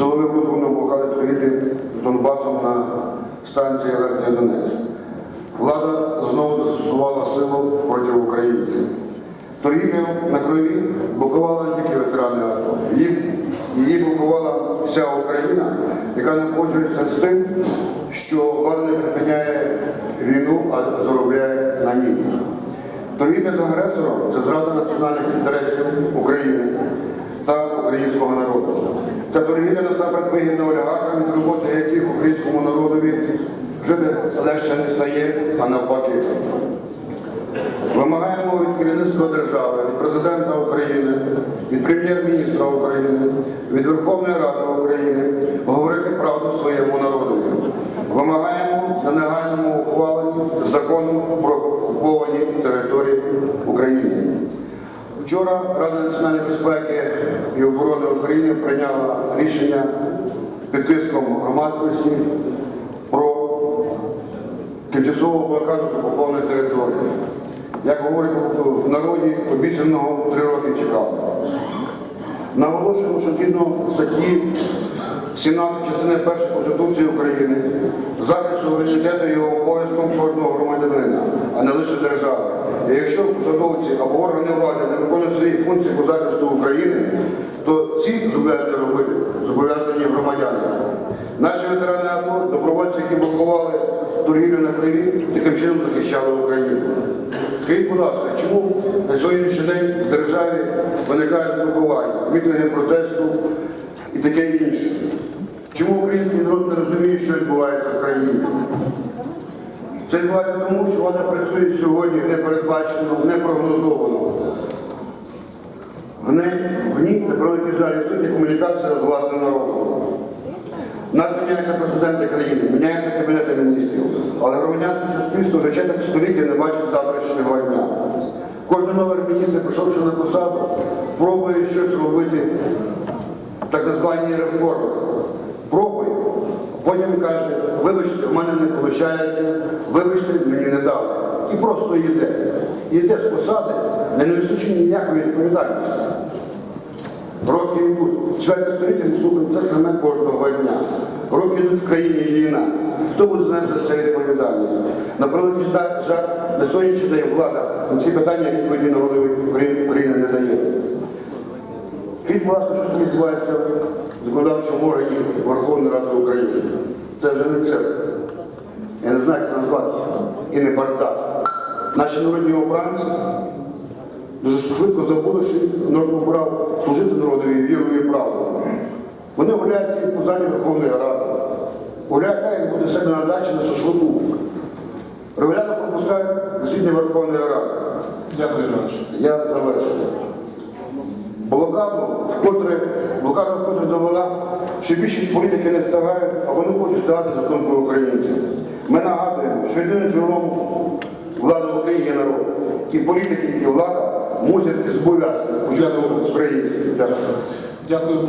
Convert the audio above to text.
силових розгоном блокади торгівлі з Донбасом на станції Верхній Донець. Влада знову застосувала силу проти українців. Торгівлю на крові блокувала не тільки ветерани АТО. Її, її блокувала вся Україна, яка не погоджується з тим, що влада не припиняє війну, а заробляє на ній. Торгівля з агресором це зрада національних інтересів України та українського народу. Ця торгівля насамперед вигідна олігархам, від роботи яких українському народові жити легше не стає, а навпаки. Вимагаємо від керівництва держави, від президента України, від прем'єр-міністра України, від Верховної Ради України говорити правду своєму народові. Вимагаємо на негайному ухваленні закону про окуповані території України. Вчора Рада національної безпеки і оборони України прийняла рішення під тиском громадськості про тимчасову блокаду з окупованої території. Як говорять в народі, обіцяного три роки чекав. Наголошуємо, що згідно статті 17 частини 1 Конституції України захист суверенітету є обов'язком кожного громадянина, а не лише держави. І якщо посадовці або органи влади не виконують свої функції по захисту України, то ці зобов'язані робити зобов'язані громадяни. Наші ветерани АТО, добровольці, які блокували торгівлю на крові, таким чином захищали Україну. Скажіть, будь ласка, чому на сьогоднішній день в державі виникають блокування, мітинги протесту і таке інше? Чому український народ не розуміє, що відбувається в країні? Це відбувається тому, що влада працює сьогодні непередбачено, непрогнозовано. В ній, в ній на превеликий жаль, відсутня комунікація з власним народом. Нас міняються президенти країни, міняються кабінети міністрів, але громадянське суспільство вже четверть століття не бачить завтрашнього дня. Кожен новий міністр, прийшовши на посаду, пробує щось робити, так звані реформи. Пробує. Потім каже, вибачте, в мене не виходить, вибачте, мені не дали. І просто йде. Йде з посади, не несучи ніякої відповідальності. Роки йдуть. Чверть століття ми слухаємо те саме кожного Роки йдуть в країні війна. Хто буде за це відповідальність? На превеликий жаль, на сьогоднішній день влада на ці питання відповіді народу України не дає. Скажіть, будь що відбувається в законодавчому органі Верховної Ради України? Це вже не це. Я не знаю, як назвати. І не бардак. Наші народні обранці дуже швидко забули, що народ обрав служити народові вірою і правдою. Вони гуляють по залі Верховної Ради. Гуляють як буде себе на дачі на шашлику. Регулярно пропускають засідання Верховної Ради. Дякую, Я завершую. Блокаду вкотре, блокада вкотре довела, що більшість політики не встигають, а вони хочуть встигати за думкою українців. Ми нагадуємо, що єдиним джерелом влади в Україні є народ. І політики, і влада мусять і зобов'язані почути українців. Дякую. Дякую.